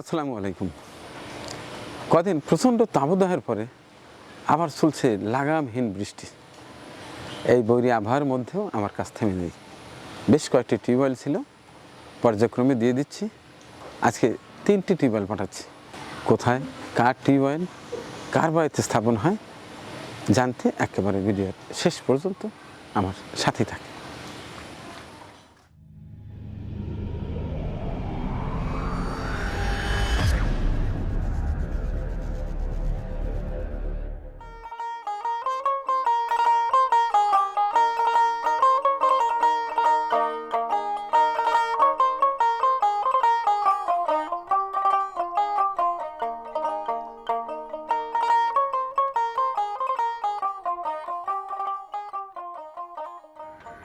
আসসালামু আলাইকুম। কদিন প্রচণ্ড তাপদাহের পরে আবার চলছে লাগামহীন বৃষ্টি। এই বৈরী আবহাওয়ার মধ্যেও আমার কাছ থেমে নেই। বেশ কয়েকটি টিউবওয়েল ছিল, পর্যায়ক্রমে দিয়ে দিচ্ছি। আজকে তিনটি টিউবওয়েল পাঠাচ্ছি। কোথায়, কার টিউবওয়েল, কার বাড়িতে স্থাপন হয়, জানতে একেবারে ভিডিওর শেষ পর্যন্ত আমার সাথে থাকে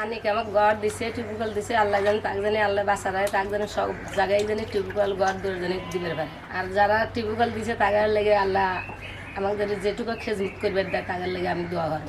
মানিক আমাকে ঘর দিছে টিউবওয়েল দিছে, আল্লাহ জানে তাক জানে আল্লাহ বাঁচা রায় তাক জানে সব জায়গায় জানে টিউবওয়েল ঘর দূরে জানে দিবের পারে। আর যারা টিউবওয়েল দিছে, তাগার লেগে আল্লাহ আমাকে যেটুকু খেজমুত করবে দেয় তাগার লেগে আমি দোয়া করি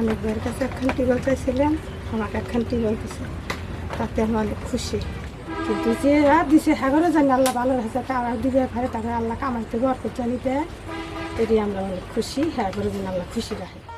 মানিক ভাইয়ের কাছে একখান টিউবওয়েল চাইছিলেন আমাকে একখান টিউবওয়েল দিছে তাতে আমি অনেক খুশি। কিন্তু যে আর দিছে সাগরে জানি আল্লাহ ভালো হয়েছে তারা দিবে ঘরে তাকে আল্লাহ কামাইতে গর্ব দেয় এটি আমরা অনেক খুশি হ্যাঁ করে যেন আল্লাহ খুশি রাখে।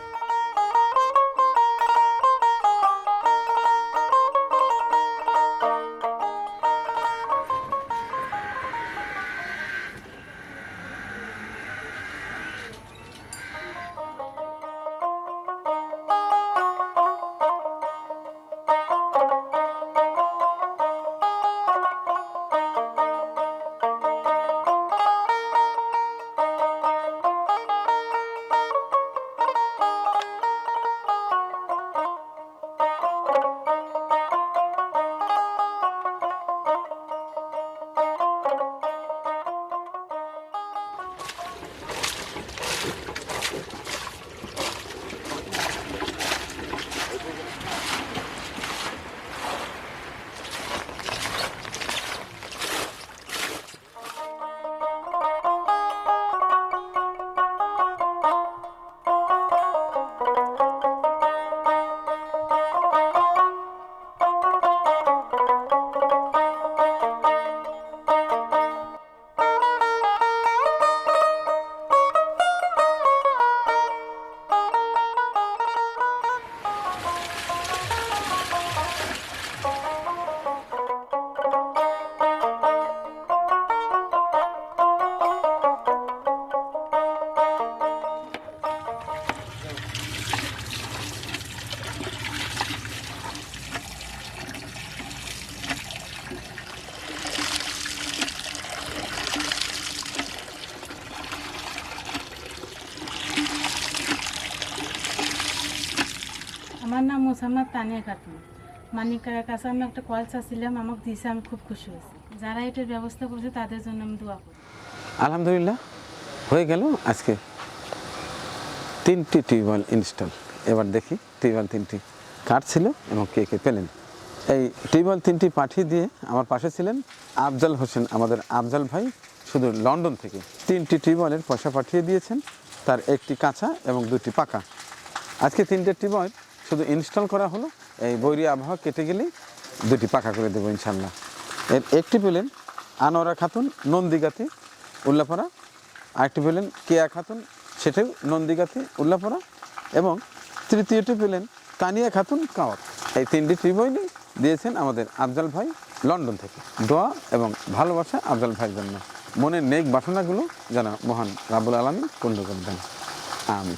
মোসাম্মদ তানিয়া খাতুন। মানিক কাকার কাছে আমি একটা কল চাচ্ছিলাম, আমাকে দিয়েছে আমি খুব খুশি হয়েছি। যারা এটার ব্যবস্থা করছে, তাদের জন্য আমি দোয়া করি। আলহামদুলিল্লাহ, হয়ে গেল আজকে তিনটি টিউবওয়েল ইনস্টল। এবার দেখি টিউবওয়েল তিনটি কার ছিল এবং কে কে পেলেন। এই টিউবওয়েল তিনটি পাঠিয়ে দিয়ে আমার পাশে ছিলেন আফজাল হোসেন, আমাদের আফজাল ভাই, শুধু লন্ডন থেকে। তিনটি টিউবওয়েলের পয়সা পাঠিয়ে দিয়েছেন, তার একটি কাঁচা এবং দুটি পাকা। আজকে তিনটে টিউবওয়েল শুধু ইনস্টল করা হলো, এই বৈরী আবহাওয়া কেটে গেলেই দুটি পাকা করে দেবো ইনশাল্লাহ। এর একটি পেলেন আনোয়ারা খাতুন, নন্দিগাতি উল্লাপাড়া আরেকটি পেলেন কেয়া খাতুন, সেটাও নন্দিগাতি উল্লাপাড়া এবং তৃতীয়টি পেলেন তানিয়া খাতুন কাওয়ার এই তিনটি টিউবওয়েলই দিয়েছেন আমাদের আফজাল ভাই লন্ডন থেকে। দোয়া এবং ভালোবাসা আফজাল ভাইয়ের জন্য। মনের নেক বাসনাগুলো যেন মহান রাবুল আলমী পূর্ণ করে দেন। আমি